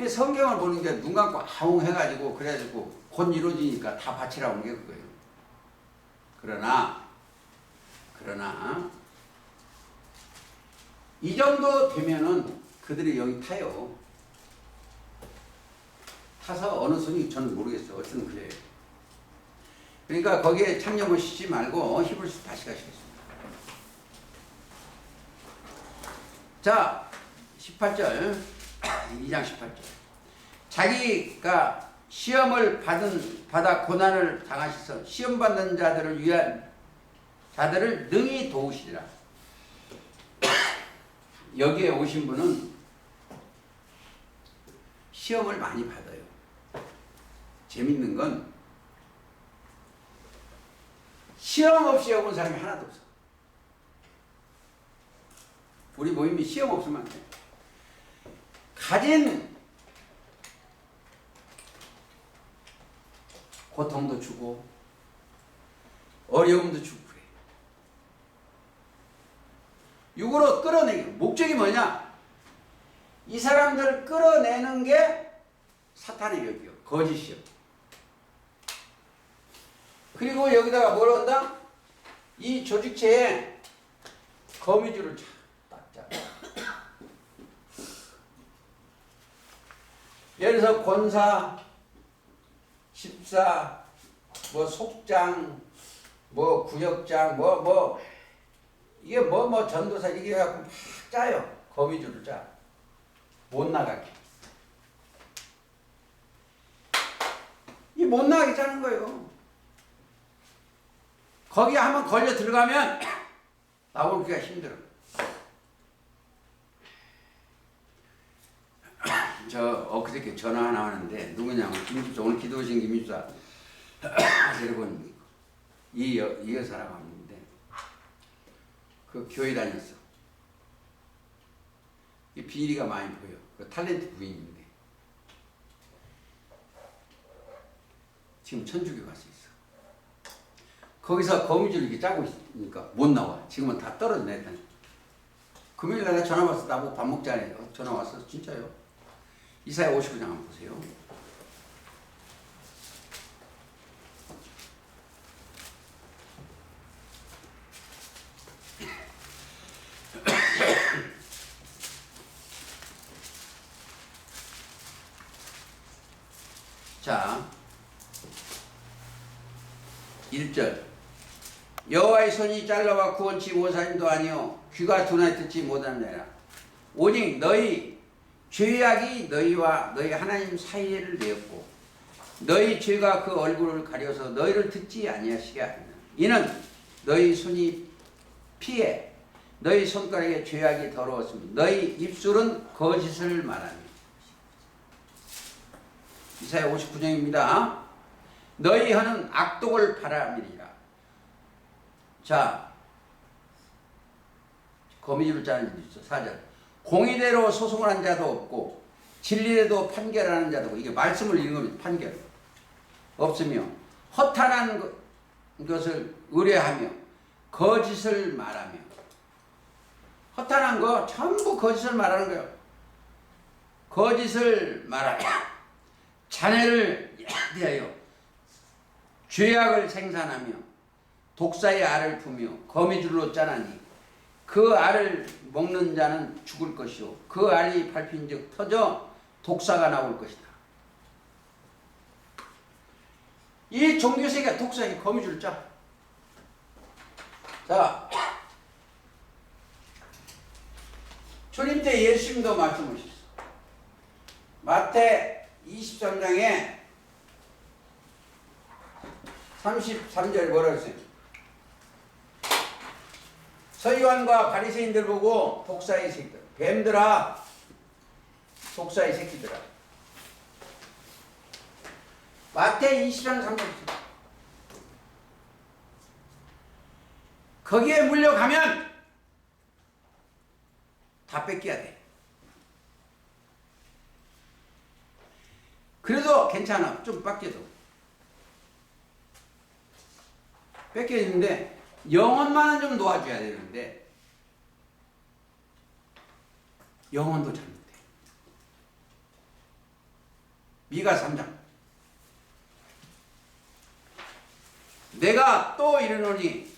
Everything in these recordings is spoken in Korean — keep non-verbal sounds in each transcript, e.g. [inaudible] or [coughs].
이 성경을 보는 게 눈 감고 아웅 해가지고 그래가지고 곧 이루어지니까 다 바치라고 하는 게 그거예요. 그러나 그러나 이 정도 되면은 그들이 여기 타요. 타서 어느 순위 저는 모르겠어요. 어쨌든 그래요. 그러니까 거기에 참여을 쉬지 말고 히브리서 다시 가시겠습니다. 자, 18절, 2장 18절. 자기가 시험을 받은, 받아 고난을 당하셔서 시험 받는 자들을 위한 자들을 능히 도우시리라. [coughs] 여기에 오신 분은 시험을 많이 받아요. 재밌는 건 시험 없이 해본 사람이 하나도 없어. 우리 모임이 시험 없으면 안 돼. 가진 고통도 주고 어려움도 주고 그래. 육으로 끌어내기. 목적이 뭐냐? 이 사람들 끌어내는 게 사탄의 력이요. 거짓이요. 그리고 여기다가 뭘 한다? 이 조직체에 거미줄을 쫙 딱 짜. 예를 들어서 권사, 십사, 뭐 속장, 뭐 구역장, 뭐 뭐 이게 뭐 뭐 전도사 이게 갖고 막 짜요. 거미줄을 짜. 못 나가게. 이 못 나가게 짜는 거예요. 거기 한번 걸려 들어가면 [coughs] 나오기가 힘들어. 저 엊그저께 전화 하나 왔는데 누구냐면 김주사 오늘 기도 오신 김주사 여러분 이, 여, 이 여사라고 하는데 그 교회 다녔어. 이 비리가 많이 보여. 그 탤런트 부인인데 지금 천주교 가서 있어. 거기서 거미줄 이렇게 짜고 있으니까 못 나와. 지금은 다 떨어졌네. 일단. 금요일 날에 전화 왔어. 나보고 밥 먹자네. 어, 전화 왔어. 진짜요. 이사야 59장 한번 보세요. [clears throat] 자, 1절 여호와의 손이 잘라와 구원치 못하님도 아니요 귀가 둔하여 듣지 못하느라 오직 너희 죄악이 너희와 너희 하나님 사이를 내었고 너희 죄가 그 얼굴을 가려서 너희를 듣지 아니하시게 하리라 이는 너희 손이 피해 너희 손가락에 죄악이 더러웠으며 너희 입술은 거짓을 말하니 이사야 59장입니다. 너희 혀는 악독을 바람이니라. 자, 거미줄을 짜는 일이 있어. 4절. 공의대로 소송을 한 자도 없고 진리대로 판결하는 자도 없고 이게 말씀을 읽으면 판결 없으며 허탄한 것- 것을 의뢰하며 거짓을 말하며 허탄한 거 전부 거짓을 말하는 거예요. 거짓을 말하며 자네를 대하여 죄악을 생산하며 독사의 알을 품며 거미줄로 짜나니 그 알을 먹는 자는 죽을 것이요 그 알이 밟힌즉 터져 독사가 나올 것이다. 이 종교 세계가 독사에게 거미줄을 짜. 자, 주님 때 예수님도 말씀하셨어. 마태 23장에 33절 뭐라 했어요? 서기관과 바리새인들 보고 독사의 새끼들, 뱀들아, 독사의 새끼들아. 마태 20장 3절. 거기에 물려가면 다 뺏겨야 돼. 그래도 괜찮아. 좀 뺏겨도. 뺏겨있는데 영혼만은 좀 놓아줘야 되는데 영혼도 잘못돼. 미가 3장. 내가 또 이르노니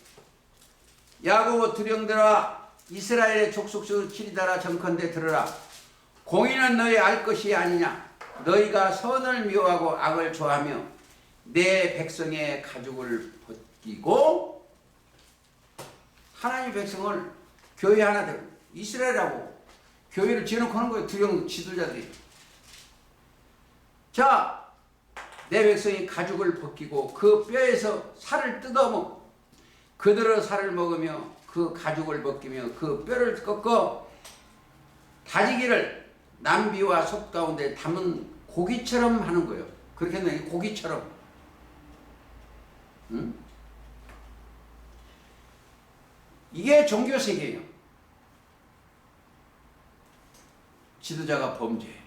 야고보 두령들아 이스라엘의 족속수 키리다라 정컨대 들으라 공의는 너희 알 것이 아니냐 너희가 선을 미워하고 악을 좋아하며 내 백성의 가죽을 벗기고 하나님 백성을 교회 하나 되고 이스라엘하고 교회를 지어놓고 하는 거예요 두령 지도자들이 자 내 백성이 가죽을 벗기고 그 뼈에서 살을 뜯어먹 그들의 살을 먹으며 그 가죽을 벗기며 그 뼈를 꺾어 다지기를 남비와 솥 가운데 담은 고기처럼 하는 거예요. 그렇게 하면 고기처럼. 응? 이게 종교 세계예요. 지도자가 범죄.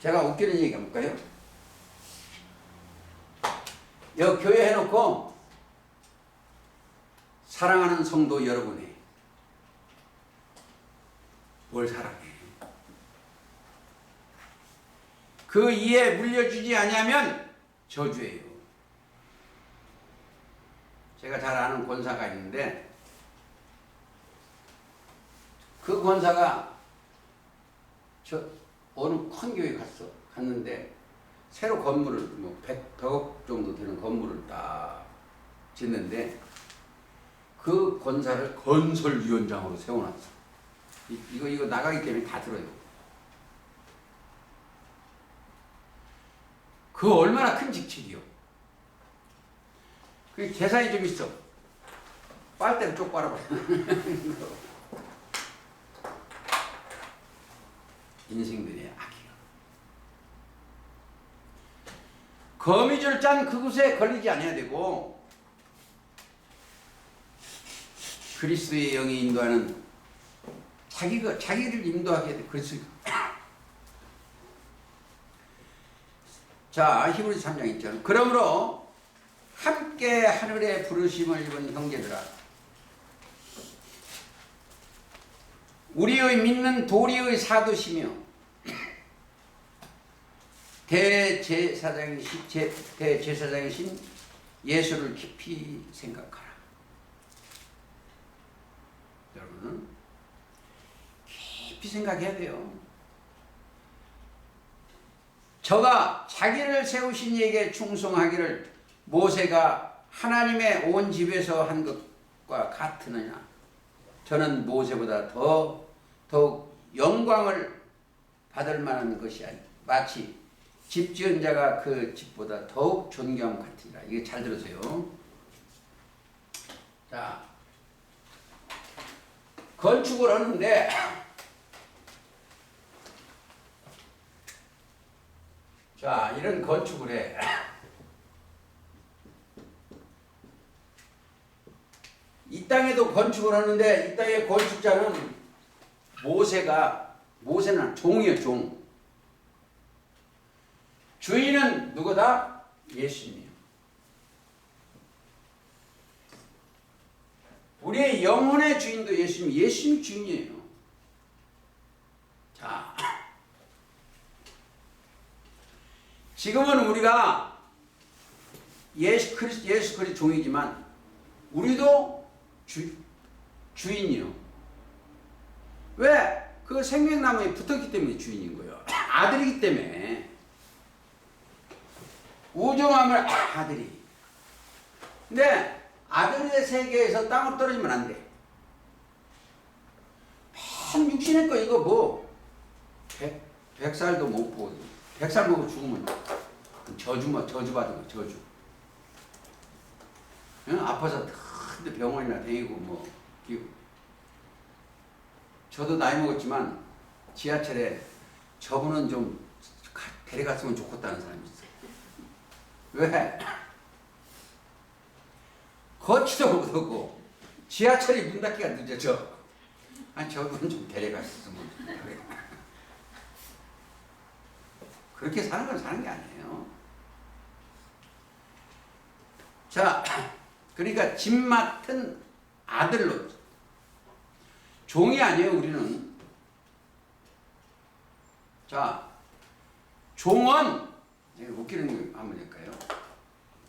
제가 웃기는 얘기 해볼까요? 여 교회 해놓고 사랑하는 성도 여러분이 뭘 사랑해? 그 이에 물려주지 아니하면 저주예요. 제가 잘 아는 권사가 있는데 그 권사가 저 어느 큰 교회 갔어. 갔는데 새로 건물을 뭐 100, 100억 정도 되는 건물을 딱 짓는데 그 권사를 건설위원장으로 세워놨어. 이, 이거 이거 나가기 때문에 다 들어요. 그 얼마나 큰 직책이요. 그 계산이 좀 있어. 빨대를 쪽 빨아봐. [laughs] 인생들의 악이요. 거미줄 짠 그곳에 걸리지 아니어야 되고 그리스도의 영이 인도하는 자기가 자기를 인도하게 돼. 그리스 [coughs] 자 히브리서 3장 1절 그러므로 함께 하늘의 부르심을 입은 형제들아 우리의 믿는 도리의 사도시며 [clears throat] 대제사장이신 제- 대제사장이신 예수를 깊이 생각하라. 여러분은 깊이 생각해야 돼요. 저가 자기를 세우신 이에게 충성하기를 모세가 하나님의 온 집에서 한 것과 같으느냐? 저는 모세보다 더 더욱 영광을 받을 만한 것이 아니 마치 집 지은 자가 그 집보다 더욱 존경 같으니라. 이게 잘 들으세요. 자, 건축을 하는데 자, 이런 건축을 해. 이 땅에도 건축을 하는데 이 땅의 건축자는 모세가 모세는 종이요 종. 주인은 누구다? 예수님이요. 우리의 영혼의 주인도 예수님, 예수님 주인이에요. 자, 지금은 우리가 예수 그리스 예수 그리 종이지만 우리도 주 주인이요. 왜? 그 생명나무에 붙었기 때문에 주인인 거예요. 아들이기 때문에. 우정함을 아들이. 근데 아들의 세계에서 땅으로 떨어지면 안 돼. 한 육신의 거 이거 뭐 백, 백살도 못 보고 백살 먹고 죽으면 저주만 저주 받은 거 저주. 응? 아파서 큰데 병원이나 다니고 뭐 끼고. 저도 나이 먹었지만 지하철에 저분은 좀 가- 데려갔으면 좋겠다는 사람이 있어요. 왜? 걷지도 못하고 지하철이 문 닫기가 늦어져. 아니 저분 좀 데려갔으면. 그렇게 사는 건 사는 게 아니에요. 자, 그러니까 집 맡은 아들로 종이 아니에요 우리는 자, 종은 웃기는 거 한번 할까요?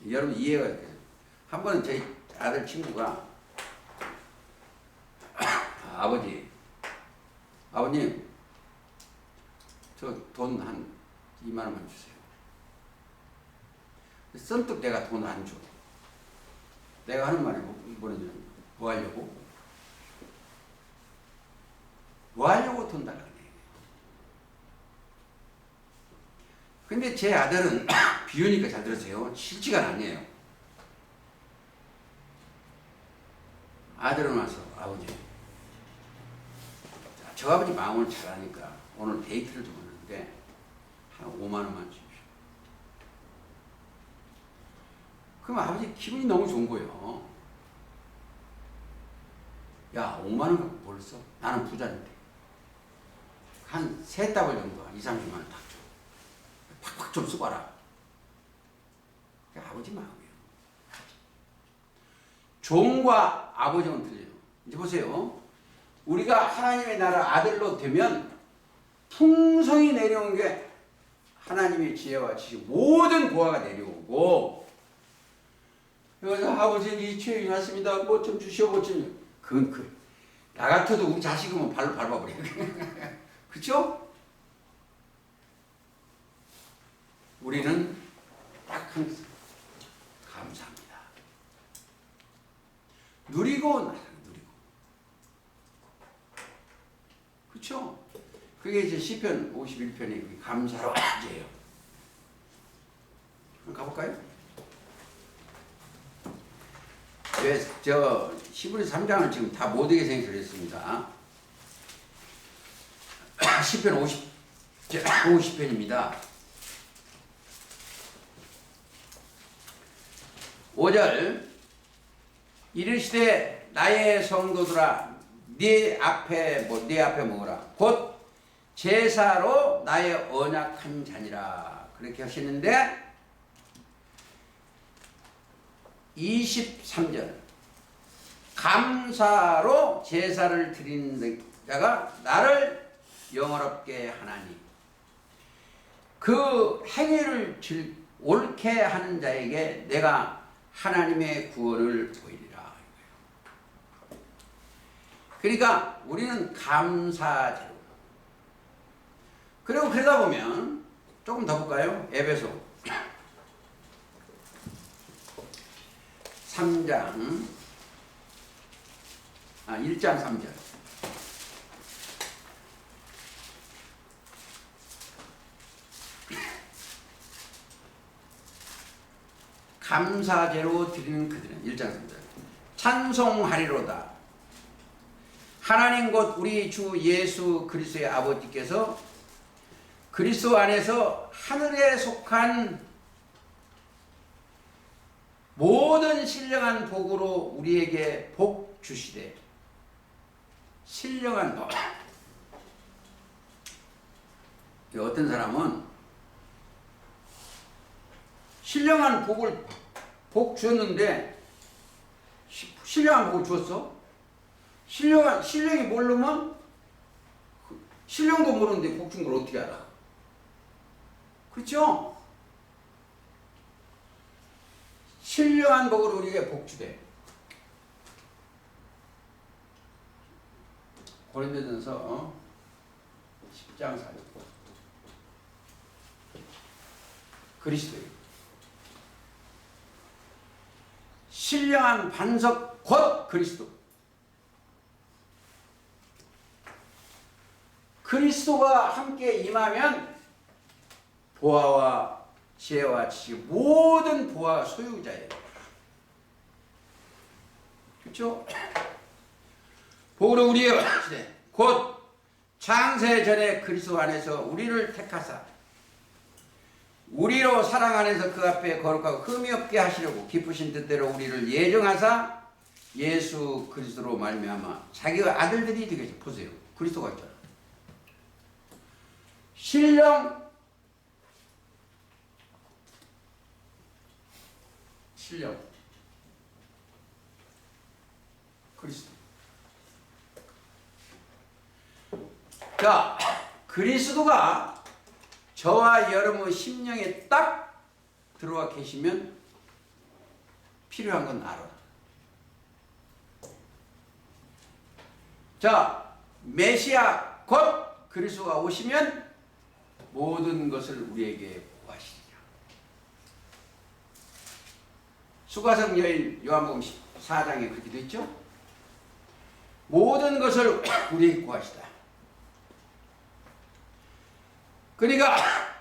여러분 이해가 돼요. 한 번은 제 아들 친구가 [coughs] 아, 버지 아버님 저 돈 한 2만 원만 주세요. 선뜻 내가 돈 안 줘. 내가 하는 말이 뭐, 뭐냐면 뭐 하려고? 뭐 하려고 돈 달라고 그래. 근데 제 아들은 [coughs] 비우니까 잘 들으세요. 실지가 아니에요. 아들은 와서 아버지 자, 저 아버지 마음을 잘 아니까 오늘 데이트를 좀 하는데 한 5만 원만 주십시오. 그럼 아버지 기분이 너무 좋은 거예요. 야 5만 원 갖고 뭘 써? 나는 부자인데 한세 달을 정도 2, 30만 원 딱 줘. 팍팍 좀. 그게 아버지 마음이에요. 종과 아버지는 틀려요. 이제 보세요. 우리가 하나님의 나라 아들로 되면 풍성이 내려온 게 하나님의 지혜와 지식 모든 보화가 내려오고 그래서 아버지 이 죄인 왔습니다. 뭐 좀 주시오 뭐 좀. 그건 그. 나 같아도 우리 자식이면 발로 밟아버려. [laughs] 그쵸? 우리는 딱 항상 감사합니다. 누리고 누리고. 그쵸? 그게 이제 시편 51편의 감사로 이제요. 한번 가볼까요? 네, 저 시브리 3장을 지금 다 못하게 생각했습니다. 시편 50 50편입니다. 5절 이르시되 나의 성도들아 네 앞에 뭐 네 앞에 먹으라 곧 제사로 나의 언약한 자니라 그렇게 하시는데 23절 감사로 제사를 드리는 자가 나를 영원롭게 하나니 그 행위를 즐- 옳게 하는 자에게 내가 하나님의 구원을 보이리라. 그러니까 우리는 감사제로. 그리고 그러다 보면 조금 더 볼까요? 에베소 3장. 아 1장 3절. 감사제로 드리는 그들은 1장 3절. 찬송하리로다. 하나님 곧 우리 주 예수 그리스도의 아버지께서 그리스도 안에서 하늘에 속한 모든 신령한 복으로 우리에게 복 주시되 신령한 복이 어떤 사람은 신령한 복을 복 주었는데 시- 신령한 복을 주었어? 신령한 신령이 모르면 그 신령도 모르는데 복 준 걸 어떻게 알아? 그렇죠? 신령한 복으로 우리에게 복주돼. 고린도전서 어? 10장 4절 그리스도의 신령한 반석 곧 그리스도 그리스도가 함께 임하면 보아와 지혜와 지식 모든 보아 소유자예요. 그렇죠? 복으로 우리의 시대 곧 창세 전에 그리스도 안에서 우리를 택하사 우리로 사랑 안에서 그 앞에 거룩하고 흠이 없게 하시려고 기쁘신 뜻대로 우리를 예정하사 예수 그리스도로 말미암아 자기가 아들들이 되게 보세요. 그리스도가 있잖아. 신령 신령 그리스도 자 그리스도가 저와 여러분 심령에 딱 들어와 계시면 필요한 건 알아. 자, 메시아 곧 그리스도가 오시면 모든 것을 우리에게 구하시리라. 수가성 여인 요한복음 4장에 그렇게 돼 있죠? 모든 것을 우리에게 구하시다. 그러니까 [coughs]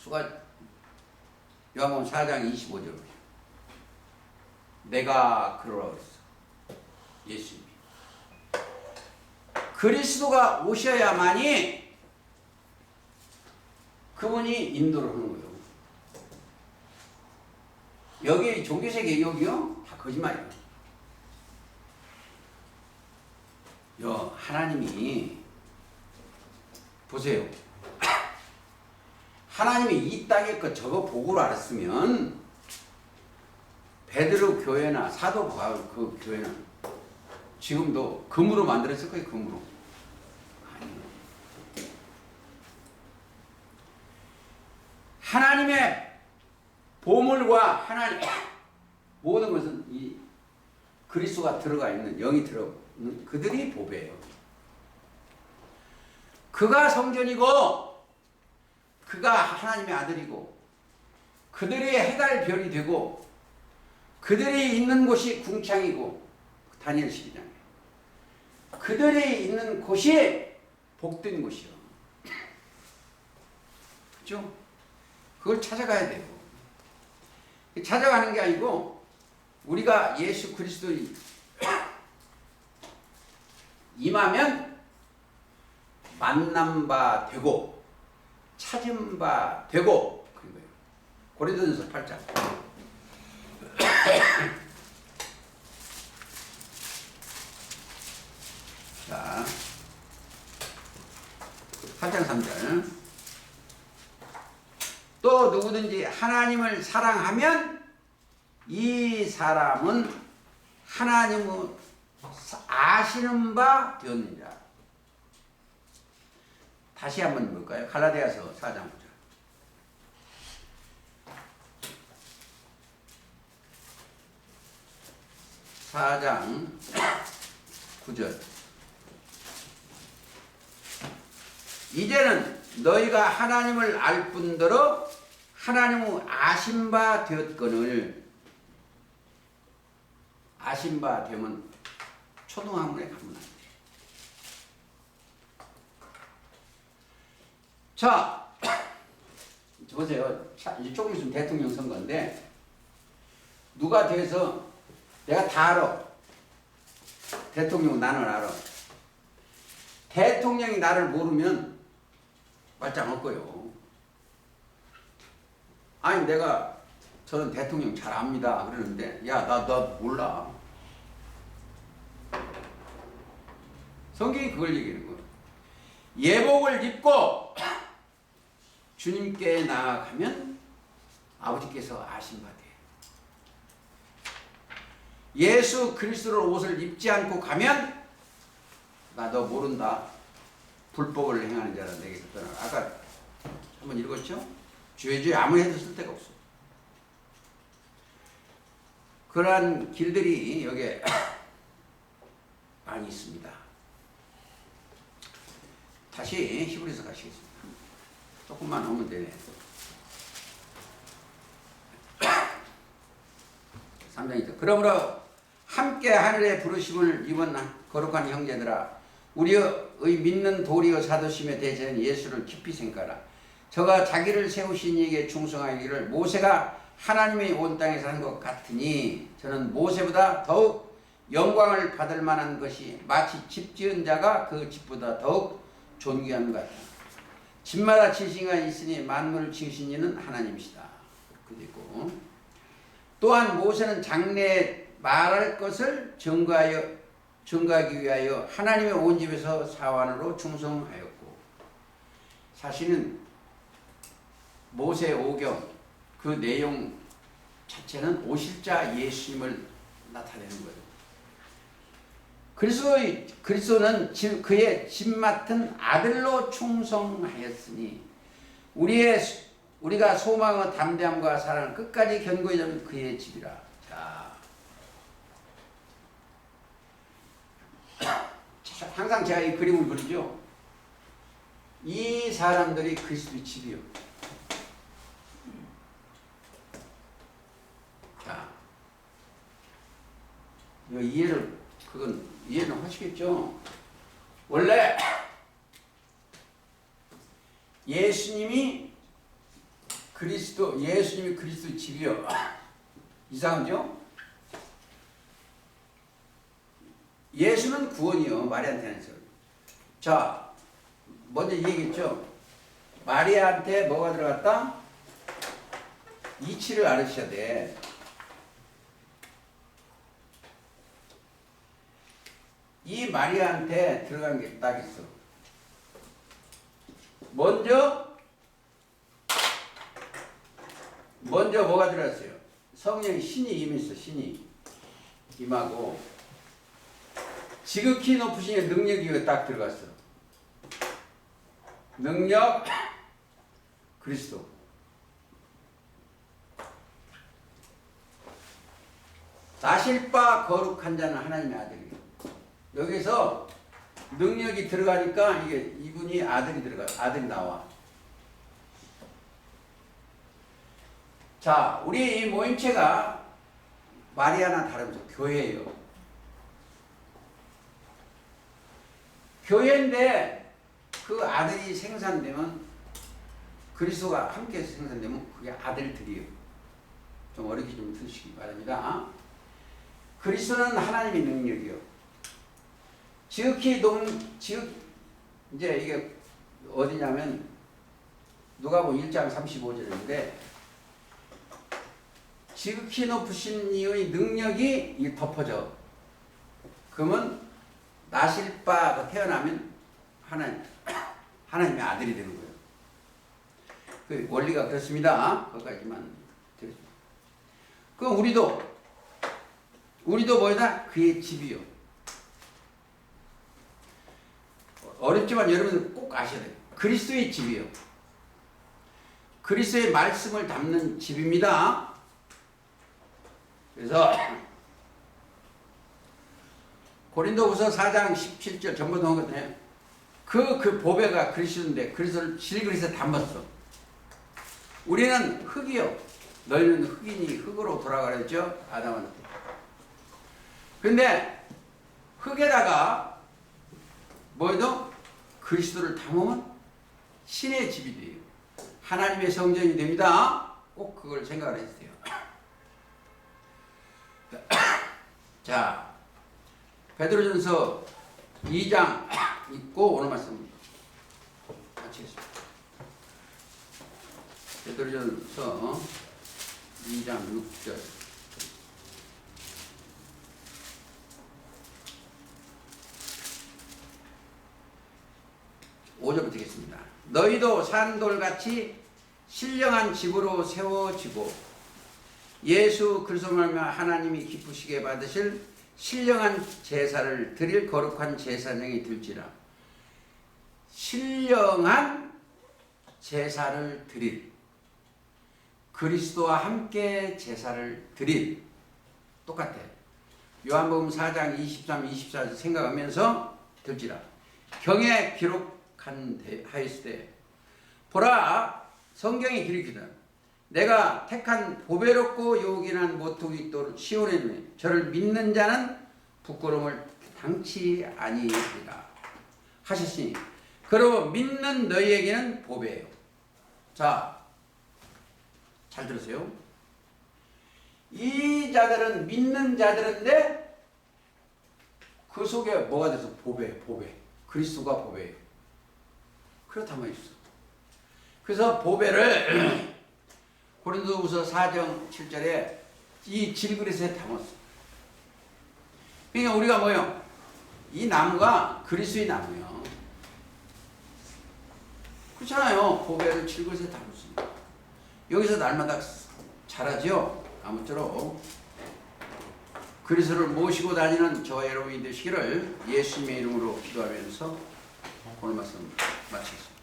수가 요한복음 4장 25절 내가 그러라. 예수님이. 그리스도가 오셔야만이 그분이 인도를 하는 거예요. 여기 종교세계 여기요? 다 거짓말이에요. 여 하나님이 보세요. [coughs] 하나님이 이 땅에 거 저거 복으로 알았으면 베드로 교회나 사도 바울 그 교회는 지금도 금으로 만들었을 거예요. 금으로. 하나님의 보물과 하나님 모든 것은 이 그리스도가 들어가 있는 영이 들어 있는 그들이 보배예요. 그가 성전이고 그가 하나님의 아들이고 그들이 해달 별이 되고 그들이 있는 곳이 궁창이고 다니엘 12장에 그들이 있는 곳이 복된 곳이요. 그죠? 그걸 찾아가야 돼요. 찾아가는 게 아니고 우리가 예수 그리스도 임하면 만남 바 되고 찾은 바 되고 그런 거예요. 고린도전서 8장. [coughs] 자, 8장 3절. 또 누구든지 하나님을 사랑하면 이 사람은 하나님을 아시는 바 되었느니라. 다시 한번 볼까요? 갈라디아서 4장 9절. 사장 9절. 이제는 너희가 하나님을 알 뿐더러 하나님의 아신 바 되었거늘 아신 바 되면 초등학문에 가면 안 돼. 자, [coughs] 보세요. 자, 이제 조금 있으면 대통령 선거인데 누가 돼서 내가 다 알아. 대통령 나는 알아. 대통령이 나를 모르면 말짱 없고요. 아니 내가 저는 대통령 잘 압니다 그러는데 야나나 몰라. 성경이 그걸 얘기하는 거예요. 예복을 입고 [clears throat] 주님께 나아가면 아버지께서 아신 바 돼요. 예수 그리스도로 옷을 입지 않고 가면 나 너 모른다. 불법을 행하는 자라 내게서 떠나. 아까 한번 읽었죠? 주의 주에 아무 해도 쓸 데가 없어. 그러한 길들이 여기에 [clears throat] 많이 있습니다. 다시 히브리서 가시겠습니다. 조금만 오면 되네. [clears throat] 3장이죠. 그러므로 함께 하늘의 부르심을 입은 거룩한 형제들아 우리의 믿는 도리어 사도심의 대전 예수를 깊이 생각하라. 저가 자기를 세우신 이에게 충성하기를 모세가 하나님의 온 땅에서 한 것 같으니 저는 모세보다 더욱 영광을 받을 만한 것이 마치 집 지은 자가 그 집보다 더욱 존귀한 것 같다. 집마다 지시가 있으니 만물을 지으신 이는 하나님이시다. 그리고 또한 모세는 장래에 말할 것을 증거하여 증거하기 위하여 하나님의 온 집에서 사환으로 충성하였고 사실은 모세 오경 그 내용 자체는 오실자 예수님을 나타내는 거예요. 그리스도의 그리스도는 지- 그의 집 맡은 아들로 충성하였으니 우리의 수- 우리가 소망과 담대함과 사랑을 끝까지 견고히 잡는 그의 집이라. 자, 자, 항상 제가 이 그림을 그리죠. 이 사람들이 그리스도의 집이요. 이거 이해를 그건 이해는 하시겠죠. 원래 예수님이 그리스도 예수님이 그리스도 집이요. 이상하죠? 예수는 구원이요. 마리아한테는 서 자, 먼저 얘기했죠. 마리아한테 뭐가 들어갔다? 이치를 알으셔야 돼. 이 마리아한테 들어간 게 딱 있어. 먼저 먼저 뭐가 들어갔어요? 성령의 신이 임했어. 신이 임하고 지극히 높으신 능력이 딱 들어갔어. 능력 [coughs] 그리스도. 나실바 거룩한 자는 하나님의 아들이에요. 여기서 능력이 들어가니까 이게 이분이 아들이 들어가 아들이 나와. 자, 우리 이 모임체가 마리아나 다름없어 교회예요. 교회인데 그 아들이 생산되면 그리스도가 함께 생산되면 그게 아들들이에요. 좀 어렵게 좀 들으시기 바랍니다. 그리스도는 하나님의 능력이요. 지극히 높 지극 이제 이게 어디냐면 누가복음 1장 35절인데 지극히 높으신 이의 능력이 이 덮어져. 그러면 나실 바가 태어나면 하나님 하나님의 아들이 되는 거예요. 그 원리가 그렇습니다. 거기까지만 드리겠습니다. 그 우리도 우리도 뭐다 그의 집이요. 어렵지만 여러분 꼭 아셔야 돼요. 그리스도의 집이요. 그리스도의 말씀을 담는 집입니다. 그래서 고린도후서 4장 17절 전부 넘었거든요. 그, 그 보배가 그리스도인데 그리스도를 질그리스에 담았어. 우리는 흙이요. 너희는 흙이니 흙으로 돌아가랬죠. 아담한테. 근데 흙에다가 뭐해도 그리스도를 담으면 신의 집이 돼요. 하나님의 성전이 됩니다. 꼭 그걸 생각을 해주세요. [coughs] 자, 베드로전서 2장 읽고 오늘 말씀 마치겠습니다. 베드로전서 2장 6절. 오절부터 듣겠습니다. 너희도 산돌같이 신령한 집으로 세워지고 예수 그리스도 말며 하나님이 기쁘시게 받으실 신령한 제사를 드릴 거룩한 제사장이 될지라. 신령한 제사를 드릴. 그리스도와 함께 제사를 드릴. 똑같아 요한복음 4장 23, 24절 생각하면서 들지라. 경에 기록 한때 보라 성경에 기록이다 내가 택한 보배롭고 요긴한 모퉁이 돌 시온에 있는 저를 믿는 자는 부끄러움을 당치 아니하리라 하셨으니 그러고 믿는 너희에게는 보배예요. 자, 잘 들으세요. 이 자들은 믿는 자들인데 그 속에 뭐가 돼서 보배, 보배. 그리스도가 보배예요. 그렇다면 있어. 그래서 보배를 고린도후서 4장 7절에 이 질그릇에 담았어. 그러니까 우리가 뭐요? 이 나무가 그리스도의 나무예요. 그렇잖아요. 보배를 질그릇에 담았습니다. 여기서 날마다 자라죠. 아무쪼록 그리스도를 모시고 다니는 저와 여러분이 되시기를 예수님의 이름으로 기도하면서 오늘 말씀 마치겠습니다.